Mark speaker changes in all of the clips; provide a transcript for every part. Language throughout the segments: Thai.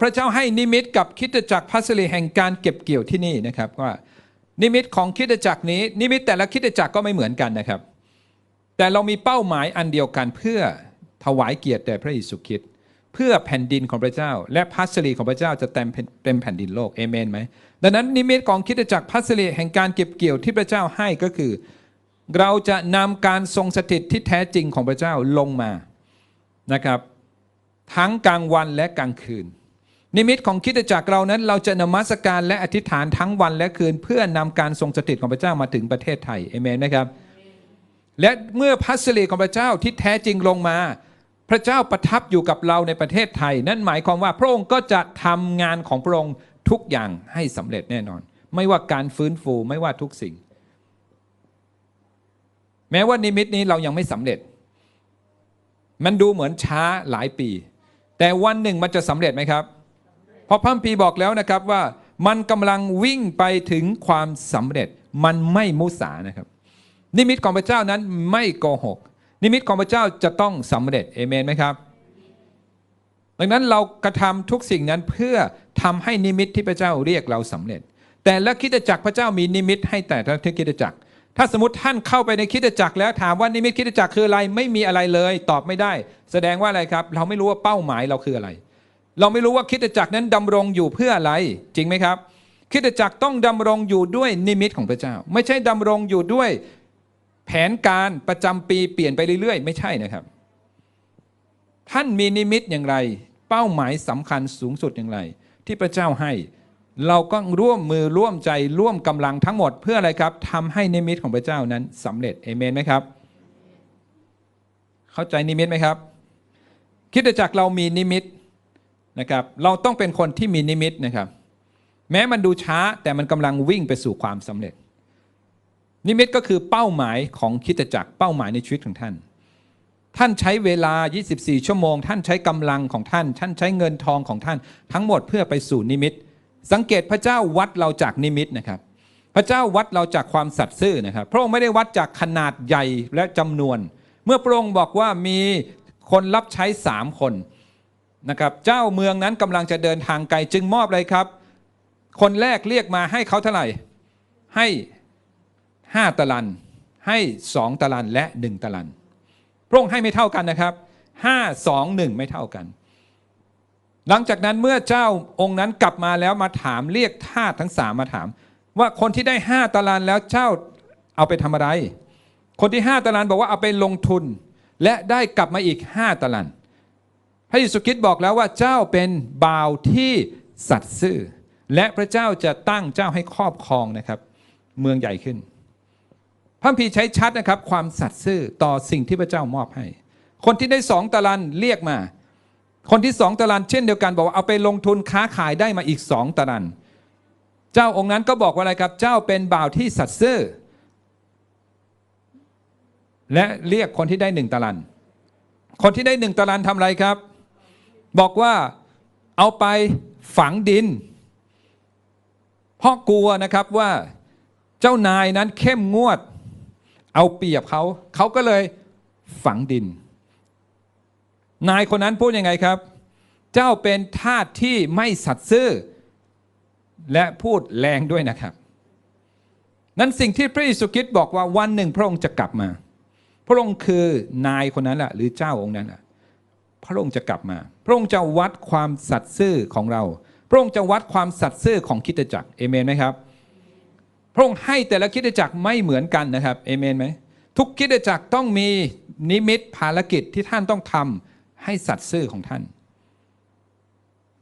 Speaker 1: พระเจ้าให้นิมิตกับคิดจักรพัสลีแห่งการเก็บเกี่ยวที่นี่นะครับว่านิมิตของคิดจักรนี้ นิมิตแต่ละคิดจักรก็ไม่เหมือนกันนะครับ แต่เรามีเป้าหมายอันเดียวกันเพื่อถวายเกียรติแด่พระเยซูคริสต์เพื่อแผ่นดินของพระเจ้า และพัสลีของพระเจ้าจะเต็มเต็มแผ่นดินโลกเอเมนไหมดังนั้นนิมิตของคิดจักรพัสลีแห่งการเก็บเกี่ยวที่พระเจ้าให้ก็คือ เราจะนำการทรงสถิตที่แท้จริงของพระเจ้าลงมานะครับ ทั้งกลางวันและกลางคืน นิมิตของคิดจักรเรานั้น เราจะนมัสการและอธิษฐานทั้งวันและคืน เพื่อนำการทรงสถิตของพระเจ้ามาถึงประเทศไทยเอเมนนะครับ และเมื่อพัสลีของพระเจ้าที่แท้จริงลงมา พระเจ้าประทับอยู่กับเราในประเทศไทย นั่นหมายความว่าพระองค์ก็จะทำงานของพระองค์ทุกอย่างให้สำเร็จแน่นอน ไม่ว่าการฟื้นฟูไม่ว่าทุกสิ่ง แม้ว่านิมิตนี้เรายังไม่สำเร็จ มันดูเหมือนช้าหลายปี แต่วันหนึ่งมันจะสำเร็จไหมครับ ราะพระคัมภีบอกแล้วนะครับว่ามันกำลังวิ่งไปถึงความสำเร็จมันไม่มุสานะครับ นิมิตของพระเจ้านั้นไม่โกหก นิมิตของพระเจ้าจะต้องสำเร็จเอเมนไหมครับ ดังนั้นเรากระทำทุกสิ่งนั้นเพื่อทำให้นิมิตที่พระเจ้าเรียกเราสำเร็จ แต่ละคิดจักรพระเจ้ามีนิมิตให้แต่ละคิดจักร ถ้าสมมติท่านเข้าไปในคิดจักรแล้วถามว่านิมิตคิดจักรคืออะไรไม่มีอะไรเลย ตอบไม่ได้ แสดงว่าอะไรครับ เราไม่รู้ว่าเป้าหมายเราคืออะไร เราไม่รู้ว่าคิดจักรนั้นดำรงอยู่เพื่ออะไร จริงไหมครับ คิดจักรต้องดำรงอยู่ด้วยนิมิตของพระเจ้า ไม่ใช่ดำรงอยู่ด้วยแผนการประจำปีเปลี่ยนไปเรื่อยๆ ไม่ใช่นะครับ ท่านมีนิมิตอย่างไร เป้าหมายสำคัญสูงสุดอย่างไร ที่พระเจ้าให้ เราก็ร่วมมือร่วมใจร่วมกำลังทั้งหมดเพื่ออะไรครับทำให้นิมิตของพระเจ้านั้นสำเร็จเอเมนไหมครับ เข้าใจนิมิตไหมครับ คิดจากเรามีนิมิต นะครับเราต้องเป็นคนที่มีนิมิตนะครับ แม้มันดูช้าแต่มันกำลังวิ่งไปสู่ความสำเร็จ นิมิตก็คือเป้าหมายของคิดจักรเป้าหมายในชีวิตของท่าน ท่านใช้เวลา 24 ชั่วโมง ท่านใช้กำลังของท่าน ท่านใช้เงินทองของท่าน ทั้งหมดเพื่อไปสู่นิมิต สังเกตพระเจ้าวัดเราจากนิมิตนะครับ พระเจ้าวัดเราจากความสัตย์ซื่อนะครับ พระองค์ไม่ได้วัดจากขนาดใหญ่และจำนวน เมื่อพระองค์บอกว่ามีคนรับใช้สามคน นะครับเจ้าเมืองนั้นกำลังจะเดินทางไกลจึงมอบเลยครับ คนแรกเรียกมาให้เขาเท่าไหร่ให้ห้าตะลัน ให้สองตะลันและหนึ่งตะลันพระองค์ให้ไม่เท่ากันนะครับห้าสองหนึ่งไม่เท่ากัน หลังจากนั้นเมื่อเจ้าองค์นั้นกลับมาแล้วมาถามเรียกทาสทั้งสามมาถาม ว่าคนที่ได้ห้าตารางแล้วเจ้าเอาไปทำอะไร คนที่ห้าตารางบอกว่าเอาไปลงทุน และได้กลับมาอีกห้าตาราง พระเยซูคริสต์บอกแล้วว่าเจ้าเป็นบ่าวที่สัตย์ซื่อ และพระเจ้าจะตั้งเจ้าให้ครอบครองนะครับ เมืองใหญ่ขึ้นพระคัมภีใช้ชัดนะครับ ความสัตย์ซื่อต่อสิ่งที่พระเจ้ามอบให้ คนที่ได้สองตารางเรียกมา คนที่สองตารางเช่นเดียวกันบอกว่าเอาไปลงทุนค้าขายได้มาอีกสองตารางเจ้าองค์นั้นก็บอกว่าอะไรครับ เจ้าเป็นบ่าวที่สัตย์ซื่อ และเรียกคนที่ได้หนึ่งตารางคนที่ได้หนึ่งตารางทำอะไรครับ บอกว่าเอาไปฝังดิน เพราะกลัวนะครับว่าเจ้านายนั้นเข้มงวด เอาเปรียบเขา เขาก็เลยฝังดิน นายคนนั้นพูดยังไงครับ เจ้าเป็นทาสที่ไม่สัตย์ซื่อ และพูดแรงด้วยนะครับ นั้นสิ่งที่พระเยซูคริสต์บอกว่าวันหนึ่งพระองค์จะกลับมา พระองค์คือนายคนนั้นแหละหรือเจ้าองค์นั้นแหละ พระองค์จะกลับมา พระองค์จะวัดความสัตย์ซื่อของเรา พระองค์จะวัดความสัตย์ซื่อของคิดจักรเอเมนไหมครับ พระองค์ให้แต่ละคิดจักรไม่เหมือนกันนะครับเอเมนไหมทุกคิดจักรต้องมีนิมิตภารกิจที่ท่านต้องทำให้สัตย์ซื่อของท่าน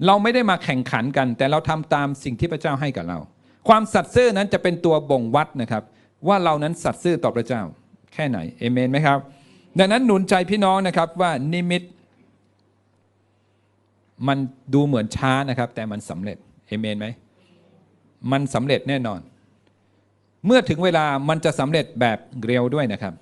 Speaker 1: เราไม่ได้มาแข่งขันกัน แต่เราทำตามสิ่งที่พระเจ้าให้กับเรา ความสัตย์ซื่อนั้นจะเป็นตัวบ่งวัดนะครับ ว่าเรานั้นสัตย์ซื่อต่อพระเจ้า แค่ไหนเอเมนไหมครับ ดังนั้นหนุนใจพี่น้องนะครับว่านิมิต มันดูเหมือนช้านะครับ แต่มันสำเร็จเอเมนไหมมันสำเร็จแน่นอน เมื่อถึงเวลามันจะสำเร็จแบบเร็วด้วยนะครับ